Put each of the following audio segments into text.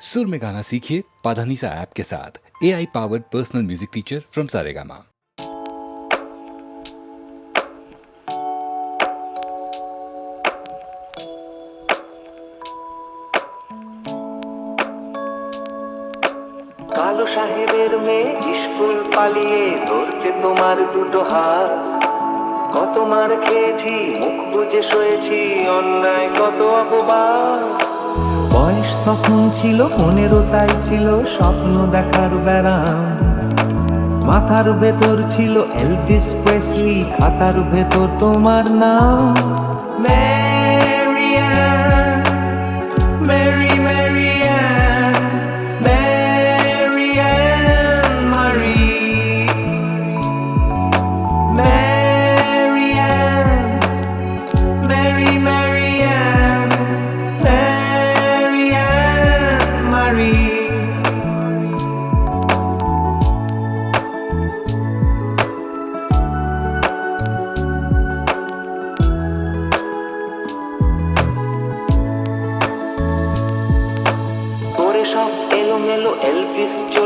सुर में गाना सीखिए पाधानीसा ऐप के साथ A I powered personal music teacher from Saregama কালো সাহেবের মেয়ে স্কুল পালিয়ে ধরতে তোমার দুটো হাত কত মার খেয়েছি মুখ বুঝে শুয়েছি অন্যায় কত অপবাদ বয়স তখন ছিল পনেরো তাই ছিল, স্বপ্ন দেখার ব্যারাম মাথার ভেতর ছিল এলভিস প্রেসলি, খাতার ভেতর তোমার নাম।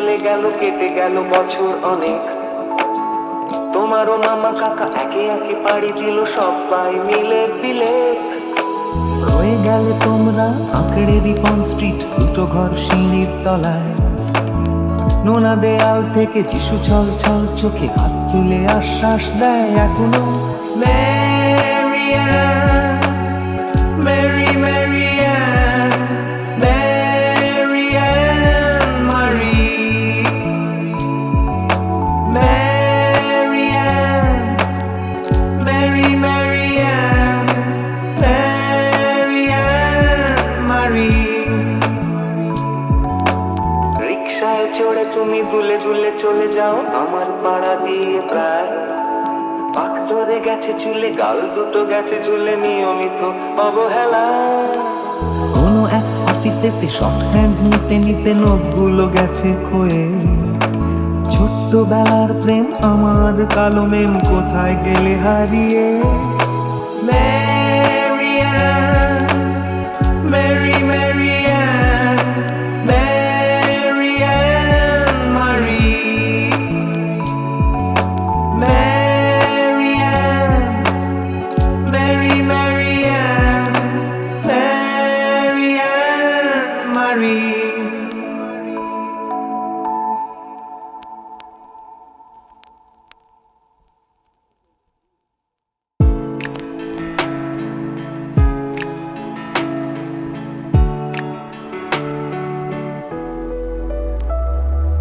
চলে গেল কেটে গেল বছর অনেক। তোমারও মামা কাকা একে একে পাড়ি দিল সবাই মিলে বিলে রয়ে গেলে তোমরা আঁকড়ে রিপন স্ট্রিট দুটো ঘর সিঁড়ির তলায়। নোনা দেয়াল থেকে যিশু ছল ছল চোখে হাত তুলে আশ্বাস দেয় এখনও। Marianne, দুটো গেছে ঝুলে নিয়মিত অবহেলা। কোনো এক অফিসেতে শর্ট হ্যান্ড নিতে নিতে নখগুলো গেছে খয়ে। ছোট্টবেলার প্রেম আমার কালো মেম কোথায় গেলে হারিয়ে?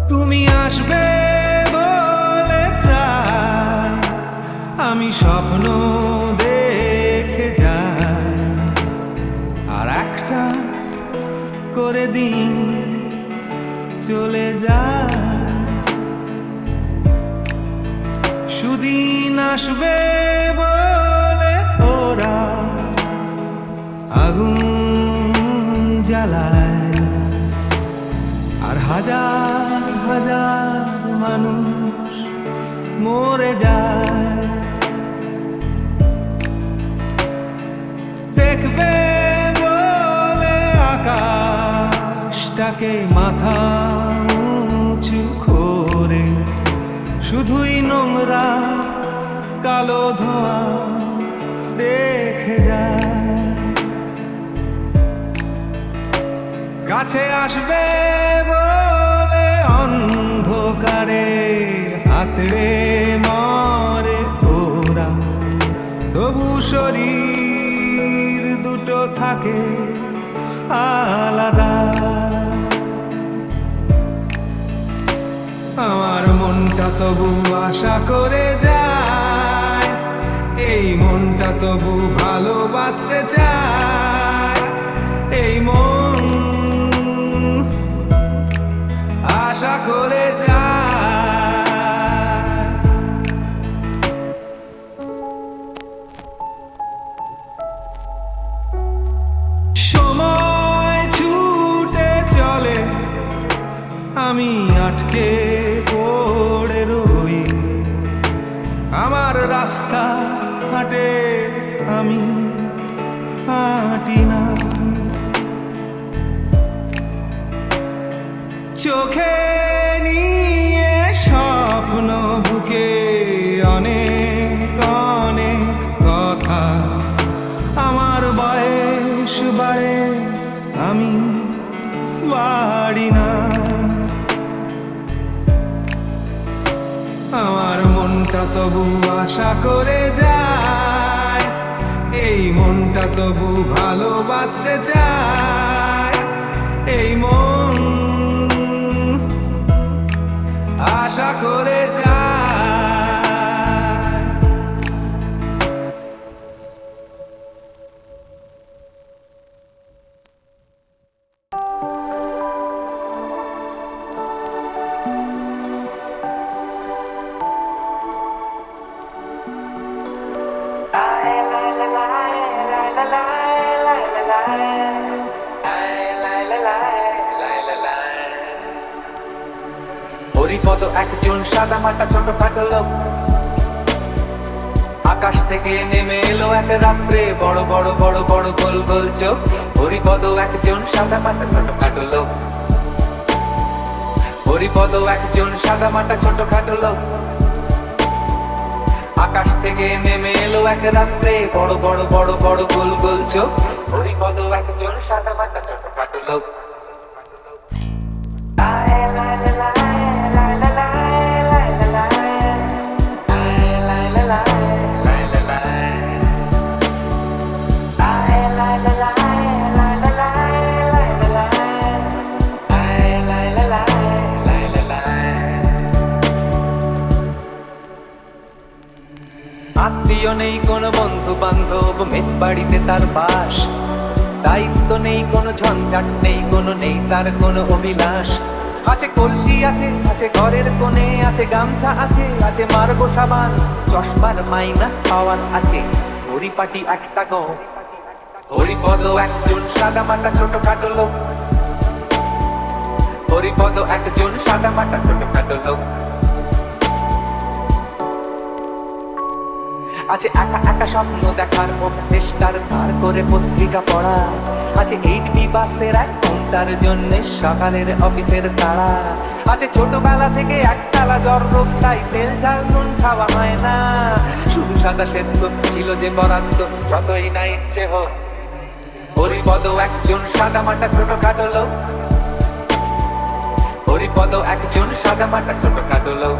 তুমি আসবে বলে আমি স্বপ্ন দেখে যাই। আর একটা করে দিন চলে যায়। সুদিন আসবে বলে ওরা আগুন জ্বালায়। আর হাজার হাজার মানুষ মরে যায়। দেখবে বলে আকাশটাকে মাথা উঁচু করে, শুধুই নোংরা কালো ধোঁয়া দেখে যায়। কাছে আসবে অন্ধকারে, হাতড়ে মরে ওরা তবু শরীর দুটো থাকে আলাদা। আমার মনটা তবু আশা করে যায়, এই মনটা তবু ভালোবাসতে চায়। এই মন সময় ছুটে চলে আমি আটকে পড়ে রই। আমার রাস্তা হাটে আমি হাঁটি না। চোখে আমি না। আমার মনটা তবু আশা করে যায়, এই মনটা তবু ভালোবাসতে চায়, এই মন আশা করে যায়। হরিপদ একজন সাদা মাটা ছোট খাটো লোক আকাশ থেকে নেমে এলো এক রাত্রে বড় বড় বড় বড় গোল গোল চোখ। হরিপদ একজন সাদা মাটা ছোট খাটো লোক হরিপদ একজন সাদা মাটা ছোট খাটো লোক আকাশ থেকে নেমে এলো এক রাত্রে বড় বড় বড় বড় গোল গোল চোখ। হরিপদ একজন সাদা মাটা ছোট খাটো লোক আত্মীয় নেই কোনো বন্ধু বান্ধব মেস বাড়িতে তার বাস। দায়িত্ব নেই কোনো ঝঞ্ঝাট নেই, কোনো নেই তার কোনো অভিলাষ। আছে কলসি, আছে আছে ঘরের কোণে, আছে গামছা, আছে আছে মার্গো সাবান। চশমার মাইনাস পাওয়ার আছে, হরিপাটি একটা গো। হরিপদ একজন সাদা মাটা ছোটখাটো লোক। হরিপদ একজন সাদা মাটা ছোট খাটো লোক। আছে একা একা স্বপ্ন দেখার অভ্যেস তার ধার করে পত্রিকা পড়া। আছে এইট বি বাসের এক ঘণ্টার জন্য সকালের অফিসের তাড়া। আছে ছোটবেলা থেকে একতলা জ্বর রোগ তাই তেল ঝাল নুন খাওয়া হয় না। শুধু সাদা সেদ্ধ ছিল যে বরাদ্দ, যতই না ইচ্ছে হোক। হরিপদ একজন সাদা মাটা ছোটখাটো লোক। হরিপদ একজন সাদা মাটা ছোটখাটো লোক।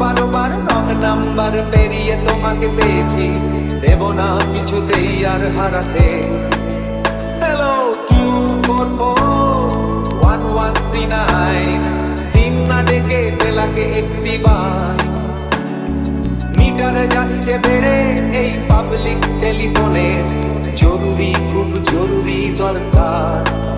বারো বার রং নাম্বার পেরিয়ে তোমাকে পেয়েছি। দেব না কিছুতেই আর হারাতে। Hello four four one one three nine তিন না ডেকে বেলাকে একটি বার। মিটারে যাচ্ছে বেড়ে এই পাবলিক টেলিফোনে জরুরি, খুব জরুরি দরকার।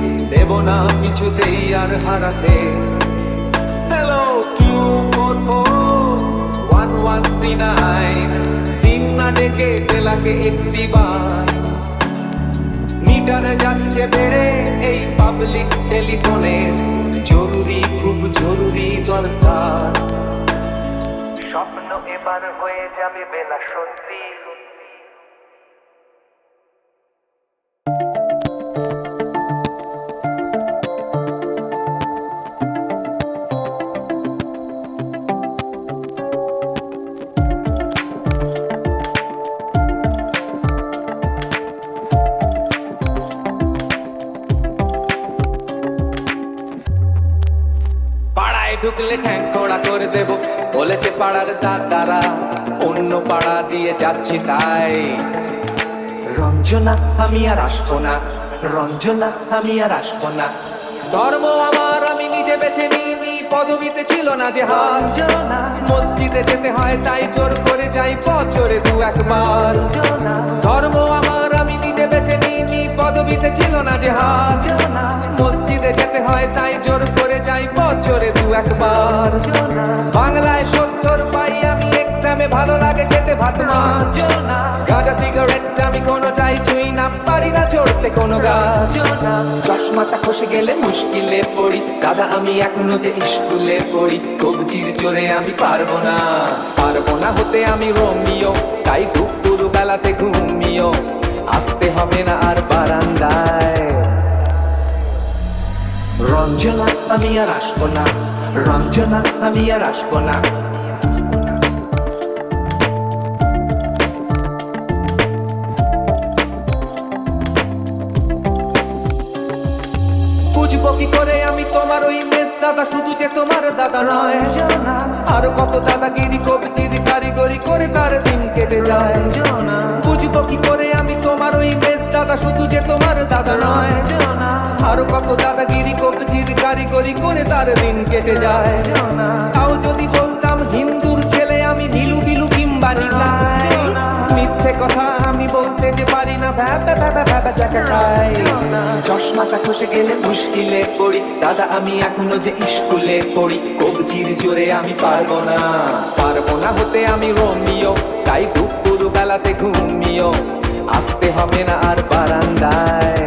দেব না কিছুতেই আর হারাতে। Hello two four four one one three nine তিন না ডেকে বেলাকে একটি বার। মিটারে যাচ্ছে বেড়ে এই পাবলিক টেলিফোনে জরুরি, খুব জরুরি দরকার। স্বপ্ন এবার হয়ে যাবে বেলা সত্যি। পাড়ায় ঢুকলে ঠ্যাং খোড়া করে দেব। বলেছে পাড়ার দাদারা অন্য পাড়া দিয়ে যাচ্ছি তাই। রঞ্জনা আমি আর আসব না। রঞ্জনা আমি আর আসব না। ধর্ম আমার আমি নিজে বেছে নিইনি। পদবিতে ছিল না যে হার। মসজিদে যেতে হয় তাই জোর করে যাই বছরে দু একবার। ধর্ম আমার আমি নিজে বেছে নিইনি। পদবিতে ছিল না যে হার। মসজিদে যেতে হয়, তাই জোর করে যাই বছরে দু একবার। বাংলায় সত্তর পাই, আমি এক্সামে ভালো লাগে খেতে ভাত গাঁজা সিগারেট আমি কোনোটাই ছুঁই না, পারি না চড়তে কোনো গাছ। চশমাটা খসে গেলে মুশকিলে পড়ি দাদা আমি এখনও যে স্কুলে পড়ি, কবজির জোরে আমি পারব না। পারব না হতে আমি রোমিও, তাই দুপুর বেলাতে ঘুমিও। আসতে হবে না আর আমি আর আসব না। রঞ্জনা, আমি আর আসব না। কি করে আমি তোমার ওই মেস দাদা? শুধু যে তোমার দাদা নয়। আর কত দাদাগিরি কবিতির কারিগরি করে তার দিন কেটে যায়। বুঝব কি করে আমি তোমার ওই মেস দাদা? শুধু যে তোমার দাদা নয়। কত দাদাগিরি কবিতির কারিগরি করে তার দিন কেটে যায়। তাও যদি বলতাম, হিন্দুর ছেলে আমি নীলু বিলু কিংবা মিথ্যে কথা আমি বলতে যে পারি না ভ্যাপা ভ্যাপা ভ্যাপা চাকা খাই চশমাটা খসে গেলে মুশকিলে পড়ি। দাদা, আমি এখনও যে স্কুলে পড়ি। কবজির জোরে আমি পারব না। পারব না হতে আমি রোমিও, তাই দুপুর বেলাতে ঘুমিও। আসতে হবে না আর বারান্দায়।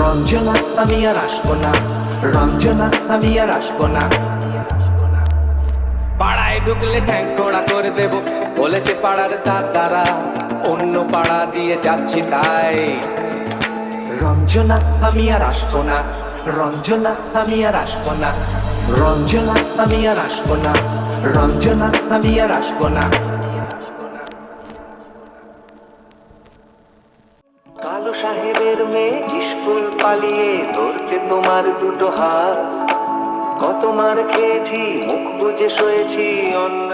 রঞ্জনা আমি আর আসব না। রঞ্জনা আমি আর আসব না। পাড়ায় ঢুকলে ঠ্যাং করে দেব, বলেছে পাড়ার দাদারা, অন্য পাড়া দিয়ে যাচ্ছি তাই। রঞ্জনা আমি আর আসব না রঞ্জনা আমি আর আসব না। রঞ্জনা আমি আর আসব না রঞ্জনা আমি আর আসব না। পালিয়ে ধরতে তোমার দুটো হাত। কত মার খেয়েছি মুখ বুঝে শুয়েছি অন্য